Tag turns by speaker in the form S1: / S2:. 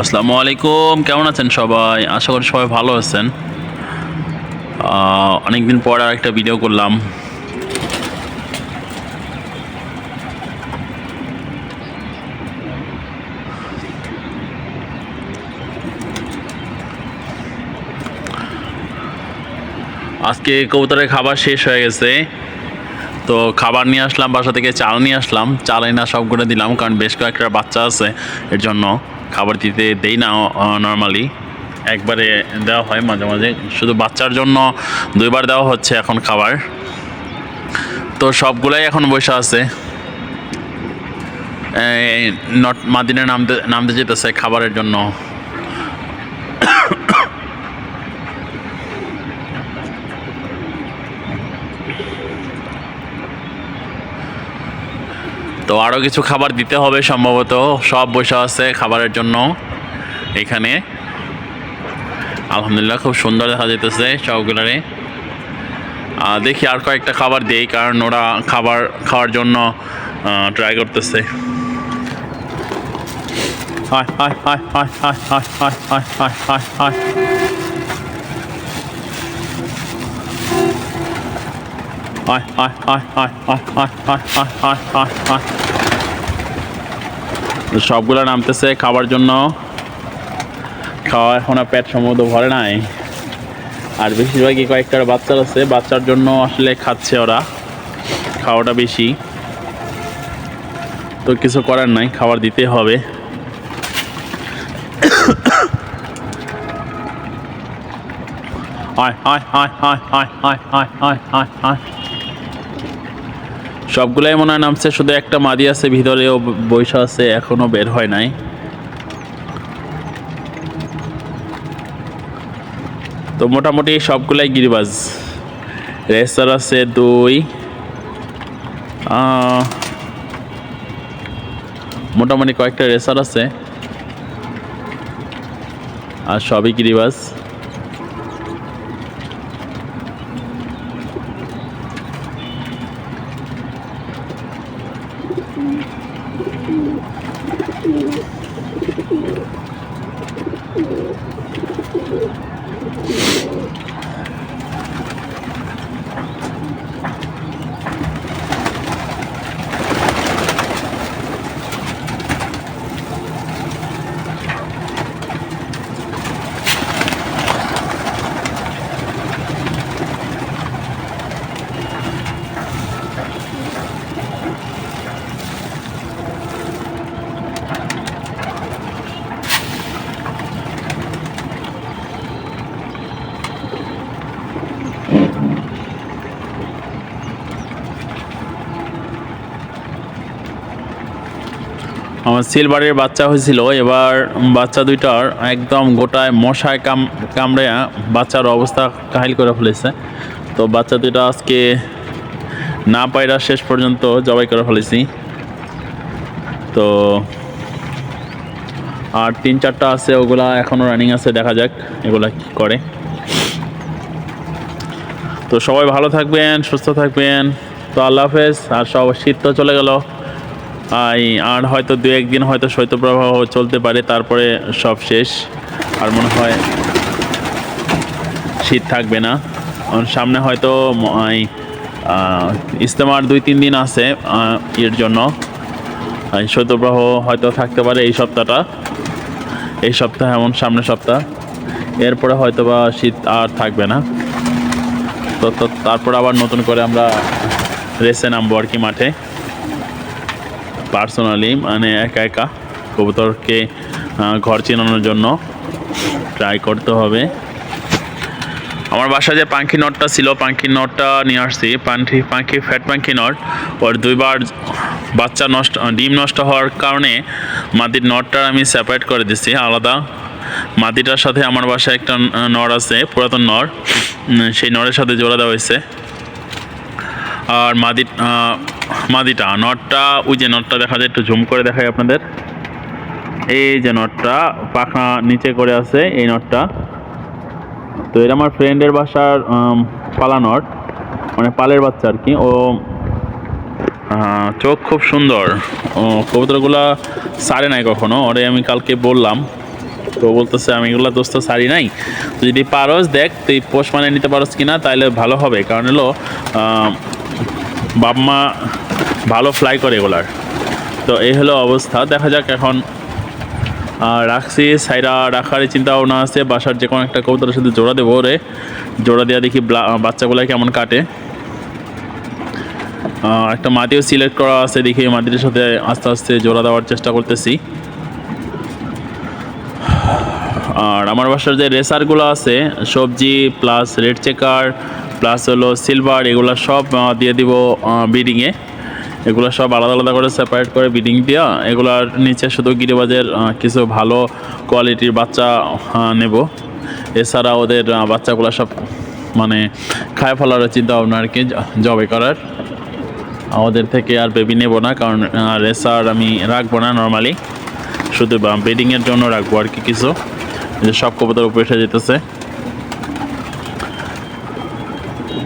S1: আসসালামু আলাইকুম, কেমন আছেন সবাই? আশা করি সবাই ভালো আছেন। অনেকদিন পর আর একটা ভিডিও করলাম। আজকে কবুতরের খাবার শেষ হয়ে গেছে। তো খাবার নিয়ে আসলাম, বাসা থেকে চাল নিয়ে আসলাম। চাল না সবগুলো দিলাম, কারণ বেশ কয়েকটা বাচ্চা আছে এর জন্য। খাবার দিতে দেই না নর্মালি একবারে দেওয়া হয় মাঝে মাঝে। শুধু বাচ্চার জন্য দুইবার দেওয়া হচ্ছে এখন খাবার। তো সবগুলাই এখন বসে আছে। নট মাদিনে নামতে নামতে যেতেছে খাবারের জন্য। তো আরও কিছু খাবার দিতে হবে সম্ভবত সব বসে আছে খাবারের জন্য এখানে আলহামদুলিল্লাহ খুব সুন্দর দেখা যেতেছে সবগুলারে দেখি আর কয়েকটা খাবার দেই কারণ ওরা খাবার খাওয়ার জন্য ট্রাই করতেছে হায় হায় হায় হায় হায় হায় হায় হায় হায় হায় হায় হায় হায় হায় হায় হায় হায় হায় হায় হায় হায় হায় সবগুলো নামতেছে খাবার জন্য খাওয়া এখন পেট সম্ভবত ভরে নাই আর বেশিরভাগই কয়েকটা বাচ্চার আছে বাচ্চার জন্য আসলে খাচ্ছে ওরা খাওয়াটা বেশি তো কিছু করার নাই খাবার দিতে হবে হায় হায় হায় হায় হায় হায় হায় হায় হায় হায় সবগুলাই মনে হয় নামছে, শুধু একটা মাদি আছে, ভিতরেও বৈশা আছে, এখনও বের হয় নাই। তো মোটামুটি সবগুলাই গিরিবাজ। রেসার আছে দুই। মোটামুটি কয়েকটা রেসার আছে। আর সবই গিরিবাজ। আমার সিলভারের বাচ্চা হয়েছিল, এবার বাচ্চা দুইটার একদম গোটায় মশায় কাম কামড়ে বাচ্চার অবস্থা কাহিল করে ফেলেছে। তো বাচ্চা দুইটা আজকে না পায়রা শেষ পর্যন্ত জবাই করে ফেলেছি। তো আর তিন চারটা আছে, ওগুলা এখনও রানিং আছে, দেখা যাক এগুলা কি করে। তো সবাই ভালো থাকবেন, সুস্থ থাকবেন। তো আল্লাহ হাফেজ, আর সব শীত তো চলে গেল। আর হয়তো দু একদিন হয়তো শৈত্যপ্রবাহ চলতে পারে, তারপরে সব শেষ। আর মনে হয় শীত থাকবে না। সামনে হয়তো ইজতেমার দুই তিন দিন আছে এর জন্য। শৈত্যপ্রবাহ হয়তো থাকতে পারে এই সপ্তাহটা। এই সপ্তাহ এমন সামনের সপ্তাহ। এরপরে হয়তো বা শীত আর থাকবে না। তো, তারপর আবার নতুন করে আমরা রেসে নামবো আর কি মাঠে। পার্সোনালি মানে একা একা কবুতরকে ঘর চিনানোর জন্য ট্রাই করতে হবে। আমার বাসায় যে পাঙ্কি নটটা ছিল পাঙ্কি নটটা নিয়ে আসছি। পাঙ্কি পাঙ্কি ফ্যাট পাঙ্কি নট ওর দুইবার বাচ্চা নষ্ট ডিম নষ্ট হওয়ার কারণে মাটির নটটা আমি সেপারেট করে দিচ্ছি আলাদা। মাটিটার সাথে আমার বাসায় একটা নর আছে পুরাতন উম, সেই নরের সাথে জোড়া দেওয়া হয়েছে। আর মাদি মাদিটা, নটটা, ওই যে নটটা দেখা যায়, একটু ঝুম করে দেখাই আপনাদের। এই যে নটটা পাখা নিচে করে আছে এই নটটা। তো এটা আমার ফ্রেন্ডের বাসার পালা নট মানে পালের বাচ্চা আর কি। ও চোখ খুব সুন্দর। ও, কবুতরগুলা সারে নাই কখনো, ওরে আমি কালকে বললাম। তো বলতেছে, আমি এগুলো দোস্ত সারি নাই। যদি পারস দেখ, তুই পোষ মানে নিতে পারস কিনা তাহলে ভালো হবে। কারণ হলো বাপ মা ভালো ফ্লাই করে এগুলার। তো এই হলো অবস্থা। দেখা যাক এখন রাখছি, সাইরা রাখার চিন্তা ভাবনা আছে। বাসার যে কোনো একটা কবুতরের সাথে জোড়া দেবো রে জোড়া দেওয়া দেখি বাচ্চাগুলো কেমন কাটে। একটা মাটিও সিলেক্ট করা আছে দেখি মাটির সাথে আস্তে আস্তে জোড়া দেওয়ার চেষ্টা করতেছি। আর আমার বাসার যে রেসারগুলো আছে, সবজি প্লাস রেড চেকার প্লাস হলো সিলভার এগুলো সব দিয়ে দিব বিডিংয়ে এগুলো সব আলাদা আলাদা করে সেপারেট করে বিডিং দেওয়া এগুলার নিচে শুধু গিরিবাজের কিছু ভালো কোয়ালিটির বাচ্চা নেব। এছাড়া ওদের বাচ্চাগুলো সব মানে খায় ফেলার চিন্তা ভাবনা আর কি জবে করার। ওদের থেকে আর বেবি নেব না, কারণ রেসার আমি রাখব না নর্মালি শুধু বেডিংয়ের জন্য রাখব আর কি কিছু। সব কবুতর উপরে এসে যেতেছে।